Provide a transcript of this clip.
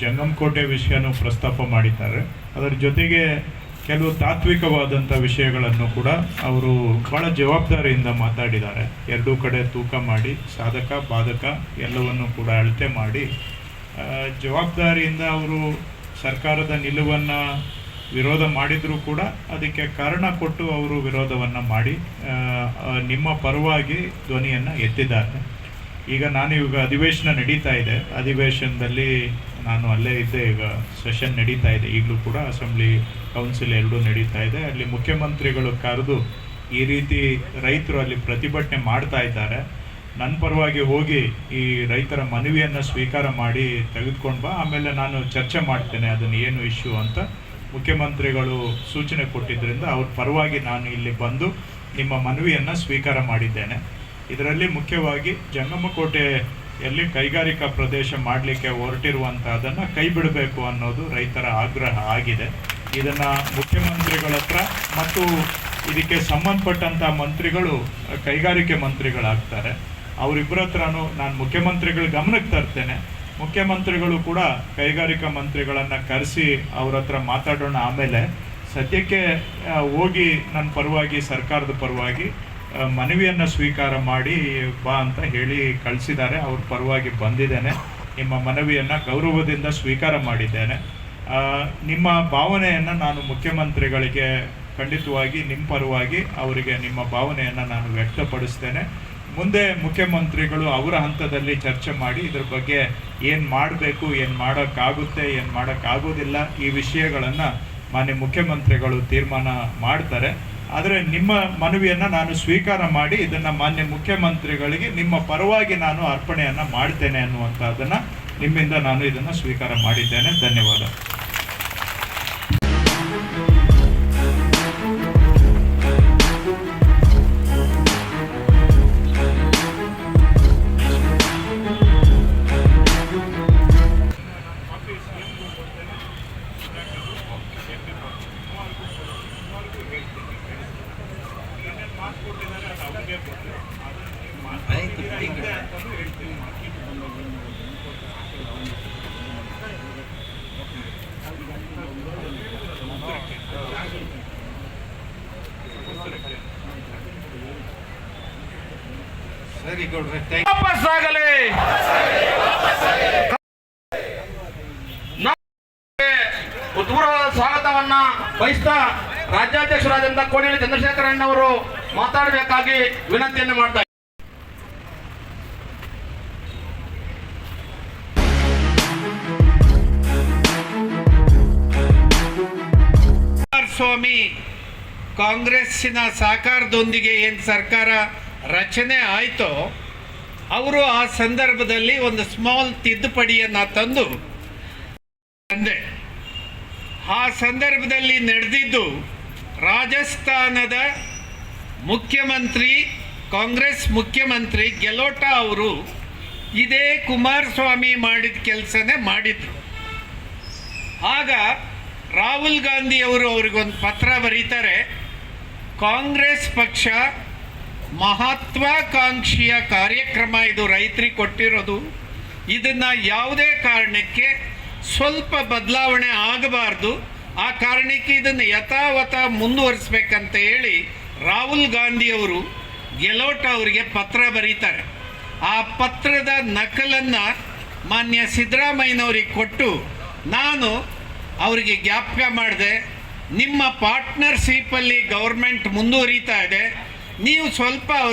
ಜಂಗಮಕೋಟೆ ವಿಷಯನೂ ಪ್ರಸ್ತಾಪ ಮಾಡಿದ್ದಾರೆ. ಅದರ ಜೊತೆಗೆ ಕೆಲವು ತಾತ್ವಿಕವಾದಂಥ ವಿಷಯಗಳನ್ನು ಕೂಡ ಅವರು ಬಹಳ ಜವಾಬ್ದಾರಿಯಿಂದ ಮಾತಾಡಿದ್ದಾರೆ. ಎರಡೂ ಕಡೆ ತೂಕ ಮಾಡಿ, ಸಾಧಕ, ಬಾಧಕ ಎಲ್ಲವನ್ನು ಕೂಡ ಅಳತೆ ಮಾಡಿ ಜವಾಬ್ದಾರಿಯಿಂದ ಅವರು ಸರ್ಕಾರದ ನಿಲುವನ್ನು ವಿರೋಧ ಮಾಡಿದರೂ ಕೂಡ ಅದಕ್ಕೆ ಕಾರಣ ಕೊಟ್ಟು ಅವರು ವಿರೋಧವನ್ನು ಮಾಡಿ ನಿಮ್ಮ ಪರವಾಗಿ ಧ್ವನಿಯನ್ನು ಎತ್ತಿದ್ದಾರೆ. ಈಗ ನಾನು ಇವಾಗ ಅಧಿವೇಶನ ನಡೀತಾ ಇದೆ. ಅಧಿವೇಶನದಲ್ಲಿ ನಾನು ಅಲ್ಲೇ ಇದ್ದೆ. ಈಗ ಸೆಷನ್ ನಡೀತಾ ಇದೆ. ಈಗಲೂ ಕೂಡ ಅಸೆಂಬ್ಲಿ ಕೌನ್ಸಿಲ್ ಎರಡೂ ನಡೀತಾ ಇದೆ. ಅಲ್ಲಿ ಮುಖ್ಯಮಂತ್ರಿಗಳು ಕರೆದು ಈ ರೀತಿ ರೈತರು ಅಲ್ಲಿ ಪ್ರತಿಭಟನೆ ಮಾಡ್ತಾ ಇದ್ದಾರೆ. ನನ್ನ ಪರವಾಗಿ ಹೋಗಿ ಈ ರೈತರ ಮನವಿಯನ್ನು ಸ್ವೀಕಾರ ಮಾಡಿ ತೆಗೆದುಕೊಂಡು ಬಾ. ಆಮೇಲೆ ನಾನು ಚರ್ಚೆ ಮಾಡ್ತೇನೆ. ಅದನ್ನು ಏನು ಇಶ್ಯೂ ಅಂತ ಮುಖ್ಯಮಂತ್ರಿಗಳು ಸೂಚನೆ ಕೊಟ್ಟಿದ್ದರಿಂದ ಅವ್ರ ಪರವಾಗಿ ನಾನು ಇಲ್ಲಿ ಬಂದು ನಿಮ್ಮ ಮನವಿಯನ್ನು ಸ್ವೀಕಾರ ಮಾಡಿದ್ದೇನೆ. ಇದರಲ್ಲಿ ಮುಖ್ಯವಾಗಿ ಜಂಗಮಕೋಟೆಯಲ್ಲಿ ಕೈಗಾರಿಕಾ ಪ್ರದೇಶ ಮಾಡಲಿಕ್ಕೆ ಹೊರಟಿರುವಂಥದ್ದನ್ನು ಕೈ ಬಿಡಬೇಕು ಅನ್ನೋದು ರೈತರ ಆಗ್ರಹ ಆಗಿದೆ. ಇದನ್ನು ಮುಖ್ಯಮಂತ್ರಿಗಳ ಹತ್ರ ಮತ್ತು ಇದಕ್ಕೆ ಸಂಬಂಧಪಟ್ಟಂಥ ಮಂತ್ರಿಗಳು, ಕೈಗಾರಿಕೆ ಮಂತ್ರಿಗಳಾಗ್ತಾರೆ. ಅವರಿಬ್ಬರ ಹತ್ರನೂ ನಾನು ಮುಖ್ಯಮಂತ್ರಿಗಳ ಗಮನಕ್ಕೆ ತರ್ತೇನೆ. ಮುಖ್ಯಮಂತ್ರಿಗಳು ಕೂಡ ಕೈಗಾರಿಕಾ ಮಂತ್ರಿಗಳನ್ನು ಕರೆಸಿ ಅವ್ರ ಹತ್ರ ಮಾತಾಡೋಣ. ಆಮೇಲೆ ಸದ್ಯಕ್ಕೆ ಹೋಗಿ ನನ್ನ ಪರವಾಗಿ, ಸರ್ಕಾರದ ಪರವಾಗಿ ಮನವಿಯನ್ನು ಸ್ವೀಕಾರ ಮಾಡಿ ಬಾ ಅಂತ ಹೇಳಿ ಕಳಿಸಿದ್ದಾರೆ. ಅವ್ರ ಪರವಾಗಿ ಬಂದಿದ್ದೇನೆ. ನಿಮ್ಮ ಮನವಿಯನ್ನು ಗೌರವದಿಂದ ಸ್ವೀಕಾರ ಮಾಡಿದ್ದೇನೆ. ನಿಮ್ಮ ಭಾವನೆಯನ್ನು ನಾನು ಮುಖ್ಯಮಂತ್ರಿಗಳಿಗೆ ಖಂಡಿತವಾಗಿ ನಿಮ್ಮ ಪರವಾಗಿ ಅವರಿಗೆ ನಿಮ್ಮ ಭಾವನೆಯನ್ನು ನಾನು ವ್ಯಕ್ತಪಡಿಸ್ತೇನೆ. ಮುಂದೆ ಮುಖ್ಯಮಂತ್ರಿಗಳು ಅವರ ಹಂತದಲ್ಲಿ ಚರ್ಚೆ ಮಾಡಿ ಇದ್ರ ಬಗ್ಗೆ ಏನು ಮಾಡಬೇಕು, ಏನು ಮಾಡೋಕ್ಕಾಗುತ್ತೆ, ಏನು ಮಾಡೋಕ್ಕಾಗೋದಿಲ್ಲ ಈ ವಿಷಯಗಳನ್ನು ಮಾನ್ಯ ಮುಖ್ಯಮಂತ್ರಿಗಳು ತೀರ್ಮಾನ ಮಾಡ್ತಾರೆ. ಆದರೆ ನಿಮ್ಮ ಮನವಿಯನ್ನು ನಾನು ಸ್ವೀಕಾರ ಮಾಡಿ ಇದನ್ನು ಮಾನ್ಯ ಮುಖ್ಯಮಂತ್ರಿಗಳಿಗೆ ನಿಮ್ಮ ಪರವಾಗಿ ನಾನು ಅರ್ಪಣೆಯನ್ನು ಮಾಡ್ತೇನೆ ಅನ್ನುವಂಥದ್ದನ್ನು ನಿಮ್ಮಿಂದ ನಾನು ಇದನ್ನು ಸ್ವೀಕಾರ ಮಾಡಿದ್ದೇನೆ. ಧನ್ಯವಾದ. ಸರಿ ವಾಪಸ್ ಆಗಲಿ ಉತ್ಪೂರ್ವ ಸ್ವಾಗತವನ್ನ ಬಯಸ್ತಾ ರಾಜ್ಯಾಧ್ಯಕ್ಷರಾದಂತ ಕೋಡಿಹಳ್ಳಿ ಚಂದ್ರಶೇಖರ ಅಣ್ಣವರು ಮಾತಾಡಬೇಕಾಗಿ ವಿನಂತಿಯನ್ನು ಮಾಡ್ತಾ ಸ್ವಾಮಿ, ಕಾಂಗ್ರೆಸ್ಸಿನ ಸಹಕಾರದೊಂದಿಗೆ ಏನು ಸರ್ಕಾರ ರಚನೆ ಆಯಿತೋ, ಅವರು ಆ ಸಂದರ್ಭದಲ್ಲಿ ಒಂದು ಸ್ಮಾಲ್ ತಿದ್ದುಪಡಿಯನ್ನು ತಂದು ತಂದೆ. ಆ ಸಂದರ್ಭದಲ್ಲಿ ನಡೆದಿದ್ದು ರಾಜಸ್ಥಾನದ ಮುಖ್ಯಮಂತ್ರಿ, ಕಾಂಗ್ರೆಸ್ ಮುಖ್ಯಮಂತ್ರಿ ಗೆಲೋಟ ಅವರು ಇದೇ ಕುಮಾರಸ್ವಾಮಿ ಮಾಡಿದ ಕೆಲಸನೇ ಮಾಡಿದ್ರು. ಆಗ ರಾಹುಲ್ ಗಾಂಧಿ ಅವರು ಅವ್ರಿಗೊಂದು ಪತ್ರ ಬರೀತಾರೆ, ಕಾಂಗ್ರೆಸ್ ಪಕ್ಷ ಮಹತ್ವಾಕಾಂಕ್ಷಿಯ ಕಾರ್ಯಕ್ರಮ ಇದು ರೈತರಿಗೆ ಕೊಟ್ಟಿರೋದು. ಇದನ್ನು ಯಾವುದೇ ಕಾರಣಕ್ಕೆ ಸ್ವಲ್ಪ ಬದಲಾವಣೆ ಆಗಬಾರ್ದು. ಆ ಕಾರಣಕ್ಕೆ ಇದನ್ನು ಯಥಾವಥ ಮುಂದುವರಿಸ್ಬೇಕಂತ ಹೇಳಿ ರಾಹುಲ್ ಗಾಂಧಿ ಅವರು ಗೆಲೋಟ್ ಅವರಿಗೆ ಪತ್ರ ಬರೀತಾರೆ. ಆ ಪತ್ರದ ನಕಲನ್ನು ಮಾನ್ಯ ಸಿದ್ದರಾಮಯ್ಯನವರಿಗೆ ಕೊಟ್ಟು ನಾನು ಅವರಿಗೆ ಜ್ಞಾಪಕ ಮಾಡಿದೆ, ನಿಮ್ಮ ಪಾರ್ಟ್ನರ್ಶಿಪ್ಪಲ್ಲಿ ಗೌರ್ಮೆಂಟ್ ಮುಂದುವರಿತಾ ಇದೆ, ನೀವು ಸ್ವಲ್ಪ ಅವ್ರಿಗೆ